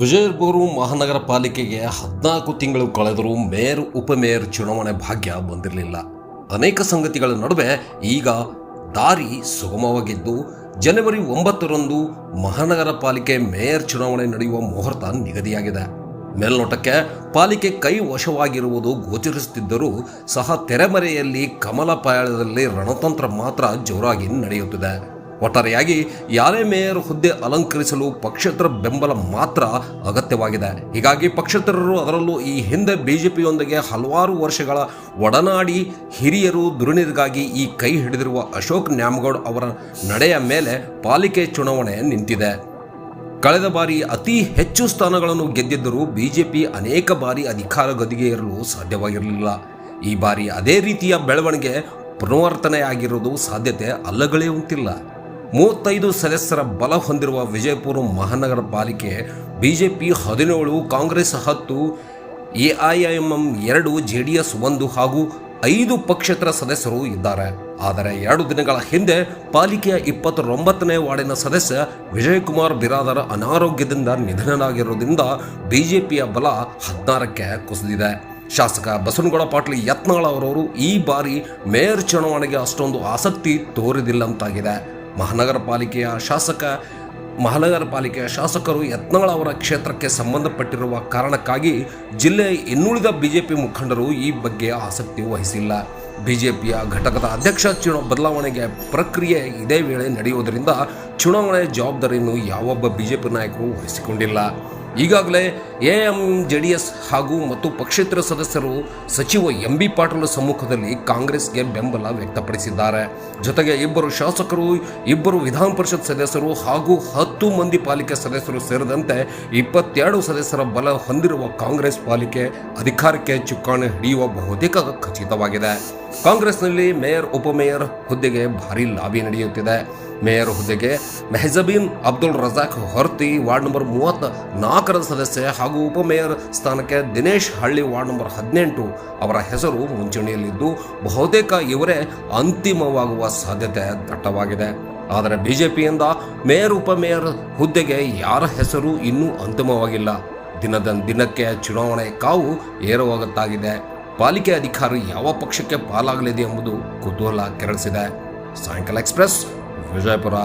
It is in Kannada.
ವಿಜಯಪುರ ಮಹಾನಗರ ಪಾಲಿಕೆಗೆ ಹದಿನಾಲ್ಕು ತಿಂಗಳು ಕಳೆದರೂ ಮೇಯರ್, ಉಪಮೇಯರ್ ಚುನಾವಣೆ ಭಾಗ್ಯ ಬಂದಿರಲಿಲ್ಲ. ಅನೇಕ ಸಂಗತಿಗಳ ನಡುವೆ ಈಗ ದಾರಿ ಸುಗಮವಾಗಿದ್ದು, ಜನವರಿ ಒಂಬತ್ತರಂದು ಮಹಾನಗರ ಪಾಲಿಕೆ ಮೇಯರ್ ಚುನಾವಣೆ ನಡೆಯುವ ಮುಹೂರ್ತ ನಿಗದಿಯಾಗಿದೆ. ಮೇಲ್ನೋಟಕ್ಕೆ ಪಾಲಿಕೆ ಕೈ ವಶವಾಗಿರುವುದು ಗೋಚರಿಸುತ್ತಿದ್ದರೂ ಸಹ ತೆರೆಮರೆಯಲ್ಲಿ ಕಮಲ ಪಾಯಳದಲ್ಲಿ ರಣತಂತ್ರ ಮಾತ್ರ ಜೋರಾಗಿ ನಡೆಯುತ್ತಿದೆ. ಒಟ್ಟಾರೆಯಾಗಿ ಯಾರೇ ಮೇಯರ್ ಹುದ್ದೆ ಅಲಂಕರಿಸಲು ಪಕ್ಷೇತರ ಬೆಂಬಲ ಮಾತ್ರ ಅಗತ್ಯವಾಗಿದೆ. ಹೀಗಾಗಿ ಪಕ್ಷೇತರರು ಅದರಲ್ಲೂ ಈ ಹಿಂದೆ ಬಿಜೆಪಿಯೊಂದಿಗೆ ಹಲವಾರು ವರ್ಷಗಳ ಒಡನಾಡಿ ಹಿರಿಯರು ದುರುಣಿರಿಗಾಗಿ ಈ ಕೈ ಹಿಡಿದಿರುವ ಅಶೋಕ್ ನ್ಯಾಮಗೌಡ್ ಅವರ ನಡೆಯ ಮೇಲೆ ಪಾಲಿಕೆ ಚುನಾವಣೆ ನಿಂತಿದೆ. ಕಳೆದ ಬಾರಿ ಅತಿ ಹೆಚ್ಚು ಸ್ಥಾನಗಳನ್ನು ಗೆದ್ದಿದ್ದರೂ ಬಿಜೆಪಿ ಅನೇಕ ಬಾರಿ ಅಧಿಕಾರ ಗದಿಗೆ ಇರಲು ಸಾಧ್ಯವಾಗಿರಲಿಲ್ಲ. ಈ ಬಾರಿ ಅದೇ ರೀತಿಯ ಬೆಳವಣಿಗೆ ಪುನರ್ವರ್ತನೆಯಾಗಿರುವುದು ಸಾಧ್ಯತೆ ಅಲ್ಲಗಳೇ ಮೂವತ್ತೈದು ಸದಸ್ಯರ ಬಲ ಹೊಂದಿರುವ ವಿಜಯಪುರ ಮಹಾನಗರ ಪಾಲಿಕೆ ಬಿಜೆಪಿ ಹದಿನೇಳು, ಕಾಂಗ್ರೆಸ್ ಹತ್ತು, ಎಐಎಂಎಂ ಎರಡು ಜೆ ಡಿ ಎಸ್ ಒಂದು ಹಾಗೂ ಐದು ಪಕ್ಷೇತರ ಸದಸ್ಯರು ಇದ್ದಾರೆ. ಆದರೆ ಎರಡು ದಿನಗಳ ಹಿಂದೆ ಪಾಲಿಕೆಯ ಇಪ್ಪತ್ತೊಂಬತ್ತನೇ ವಾರ್ಡಿನ ಸದಸ್ಯ ವಿಜಯಕುಮಾರ್ ಬಿರಾದರ್ ಅನಾರೋಗ್ಯದಿಂದ ನಿಧನನಾಗಿರುವುದರಿಂದ ಬಿಜೆಪಿಯ ಬಲ ಹದಿನಾರಕ್ಕೆ ಕುಸಿದಿದೆ. ಶಾಸಕ ಬಸವನಗೌಡ ಪಾಟೀಲ್ ಯತ್ನಾಳ್ ಅವರವರು ಈ ಬಾರಿ ಮೇಯರ್ ಚುನಾವಣೆಗೆ ಅಷ್ಟೊಂದು ಆಸಕ್ತಿ ತೋರಿದಿಲ್ಲಂತಾಗಿದೆ. ಮಹಾನಗರ ಪಾಲಿಕೆಯ ಶಾಸಕ ಮಹಾನಗರ ಪಾಲಿಕೆಯ ಶಾಸಕರು ಯತ್ನಗಳ ಅವರ ಕ್ಷೇತ್ರಕ್ಕೆ ಸಂಬಂಧಪಟ್ಟಿರುವ ಕಾರಣಕ್ಕಾಗಿ ಜಿಲ್ಲೆಯ ಇನ್ನುಳಿದ ಬಿಜೆಪಿ ಮುಖಂಡರು ಈ ಬಗ್ಗೆ ಆಸಕ್ತಿ ವಹಿಸಿಲ್ಲ. ಬಿಜೆಪಿಯ ಘಟಕದ ಅಧ್ಯಕ್ಷ ಚುನಾವ ಬದಲಾವಣೆಗೆ ಪ್ರಕ್ರಿಯೆ ಇದೇ ವೇಳೆ ನಡೆಯುವುದರಿಂದ ಚುನಾವಣೆ ಜವಾಬ್ದಾರಿಯನ್ನು ಯಾವೊಬ್ಬ ಬಿಜೆಪಿ ನಾಯಕರು ವಹಿಸಿಕೊಂಡಿಲ್ಲ. ಈಗಾಗಲೇ ಎಎಂ ಜೆ ಡಿ ಎಸ್ ಹಾಗೂ ಮತ್ತು ಪಕ್ಷೇತರ ಸದಸ್ಯರು ಸಚಿವ ಎಂ ಬಿ ಪಾಟೀಲ್ ಸಮ್ಮುಖದಲ್ಲಿ ಕಾಂಗ್ರೆಸ್ಗೆ ಬೆಂಬಲ ವ್ಯಕ್ತಪಡಿಸಿದ್ದಾರೆ. ಜೊತೆಗೆ ಇಬ್ಬರು ಶಾಸಕರು, ಇಬ್ಬರು ವಿಧಾನ ಪರಿಷತ್ ಸದಸ್ಯರು ಹಾಗೂ ಹತ್ತು ಮಂದಿ ಪಾಲಿಕೆ ಸದಸ್ಯರು ಸೇರಿದಂತೆ ಇಪ್ಪತ್ತೆರಡು ಸದಸ್ಯರ ಬಲ ಹೊಂದಿರುವ ಕಾಂಗ್ರೆಸ್ ಪಾಲಿಕೆ ಅಧಿಕಾರಕ್ಕೆ ಚುಕ್ಕಾಣಿ ಹಿಡಿಯುವ ಬಹುತೇಕ ಖಚಿತವಾಗಿದೆ. ಕಾಂಗ್ರೆಸ್ನಲ್ಲಿ ಮೇಯರ್, ಉಪಮೇಯರ್ ಹುದ್ದೆಗೆ ಭಾರಿ ಲಾಬಿ ನಡೆಯುತ್ತಿದೆ. ಮೇಯರ್ ಹುದ್ದೆಗೆ ಮೆಹಜಬೀನ್ ಅಬ್ದುಲ್ ರಜಾಕ್ ಹೊರತಿ ವಾರ್ಡ್ ನಂಬರ್ ಮೂವತ್ತ ನಾಲ್ಕರ ಸದಸ್ಯ ಹಾಗೂ ಉಪಮೇಯರ್ ಸ್ಥಾನಕ್ಕೆ ದಿನೇಶ್ ಹಳ್ಳಿ ವಾರ್ಡ್ ನಂಬರ್ ಹದಿನೆಂಟು ಅವರ ಹೆಸರು ಮುಂಚೂಣಿಯಲ್ಲಿದ್ದು, ಬಹುತೇಕ ಇವರೇ ಅಂತಿಮವಾಗುವ ಸಾಧ್ಯತೆ ದಟ್ಟವಾಗಿದೆ. ಆದರೆ ಬಿಜೆಪಿಯಿಂದ ಮೇಯರ್ ಉಪಮೇಯರ್ ಹುದ್ದೆಗೆ ಯಾರ ಹೆಸರು ಇನ್ನೂ ಅಂತಿಮವಾಗಿಲ್ಲ. ದಿನದ ದಿನಕ್ಕೆ ಚುನಾವಣೆ ಕಾವು ಏರುವಾಗುತ್ತಾಗಿದೆ. ಪಾಲಿಕೆ ಅಧಿಕಾರಿ ಯಾವ ಪಕ್ಷಕ್ಕೆ ಪಾಲಾಗಲಿದೆ ಎಂಬುದು ಕುತೂಹಲ ಕೆರಳಿಸಿದೆ. ಸಾಯಂಕಾಲ ಎಕ್ಸ್ಪ್ರೆಸ್ ವಿಜಯಪುರ